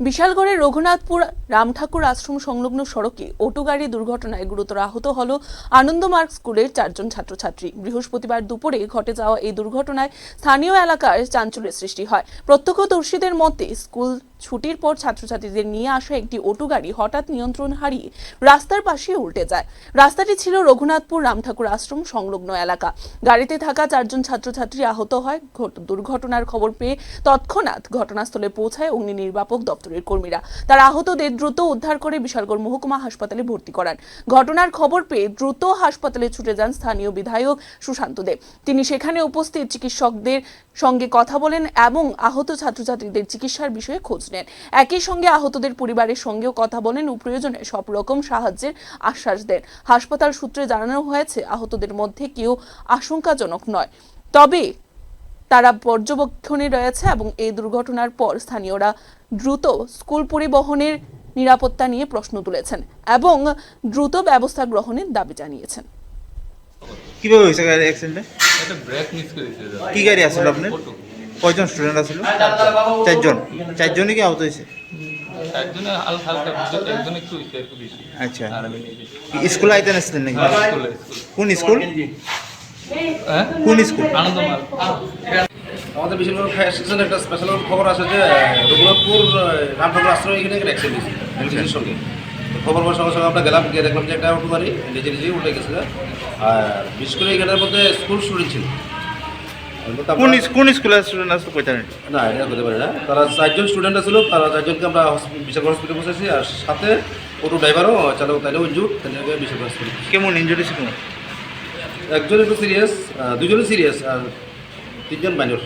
বিশালগড়ের রঘুনাথপুর রামঠাকুর আশ্রম সংলগ্ন সড়কে অটো গাড়ি দুর্ঘটনায় গুরুতর আহত হল আনন্দমার্গ স্কুলের চারজন ছাত্রছাত্রী। বৃহস্পতিবার দুপুরে ঘটে যাওয়া এই দুর্ঘটনায় স্থানীয় এলাকার চাঞ্চল্যের সৃষ্টি হয়। প্রত্যক্ষদর্শীদের মতে, স্কুল ছুটির পর ছাত্রছাত্রীদের নিয়ে আসা একটি অটো গাড়ি হঠাৎ নিয়ন্ত্রণ হারিয়ে রাস্তার পাশে উল্টে যায়। রাস্তাটি ছিল রঘুনাথপুর রামঠাকুর আশ্রম সংলগ্ন এলাকা। গাড়িতে থাকা চারজন ছাত্রছাত্রী আহত হয়। দুর্ঘটনার খবর পেয়ে তৎক্ষণাৎ ঘটনাস্থলে পৌঁছায় অগ্নি নির্বাপক দপ্তরের কর্মীরা। তারা আহতদের দ্রুত উদ্ধার করে বিশালগড় মহকুমা হাসপাতালে ভর্তি করান। ঘটনার খবর পেয়ে দ্রুত হাসপাতালে ছুটে যান স্থানীয় বিধায়ক সুশান্ত দেব তিনি সেখানে উপস্থিত চিকিৎসকদের সঙ্গে কথা বলেন এবং আহত ছাত্রছাত্রীদের চিকিৎসার বিষয়ে খোঁজ নেন। একই সঙ্গে আহতদের পরিবারের সঙ্গেও কথা বলেন ও প্রয়োজনে সব রকম সাহায্যের আশ্বাস দেন। হাসপাতাল সূত্রে জানানো হয়েছে আহতদের মধ্যে কেউ আশঙ্কাজনক নয়। তবে তারা পর্যবেক্ষণে রয়েছে এবং এই দুর্ঘটনার পর স্থানীয়রা দ্রুত স্কুল পরিবহনের নিরাপত্তা নিয়ে প্রশ্ন তুলেছেন এবং দ্রুত ব্যবস্থা গ্রহণের দাবি জানিয়েছেন। কীভাবে হয়েছে গাড়ি অ্যাক্সিডেন্টে একটা ব্রেক মিস করেছে কি গাড়ি আসলো আপনার। কয়জন স্টুডেন্ট আছিল? চারজন। চারজনই কি আহত হয়েছে? আচ্ছা। স্কুলে আইতেন আসলেন নাকি? কোন স্কুল? হ্যাঁ? কোন স্কুল? আনন্দমার্গ আমাদের বেশিরভাগ ফায়ার স্টেশনে একটা স্পেশাল খবর আছে যে রঘুনাথপুর রামঠাকুর আশ্রয় এখানে একটা অ্যাক্সিডেন্ট হয়েছে সঙ্গে। তো খবর পাওয়ার সঙ্গে সঙ্গে আমরা গেলাম গিয়ে দেখলাম যে একটা অটো গাড়ি নিজে নিজেই উল্টে গেছে। আর বিশেষ করে এখানের মধ্যে স্কুল স্টুডেন্ট ছিল। কোন কোন স্কুলে স্টুডেন্ট আসলো কয়টা না এটা হতে পারি না। তারা চারজন স্টুডেন্ট ছিল তারা চারজনকে আমরা হসপি- বিশাল হসপিটালে বসেছি আর সাথে অটো ড্রাইভারও চালক তাইলেও ইনজুর তাদেরকে হসপিটাল কেমন ইঞ্জুরি ছিল একজন একটু সিরিয়াস দুজনে সিরিয়াস আর তিনজন মাইনর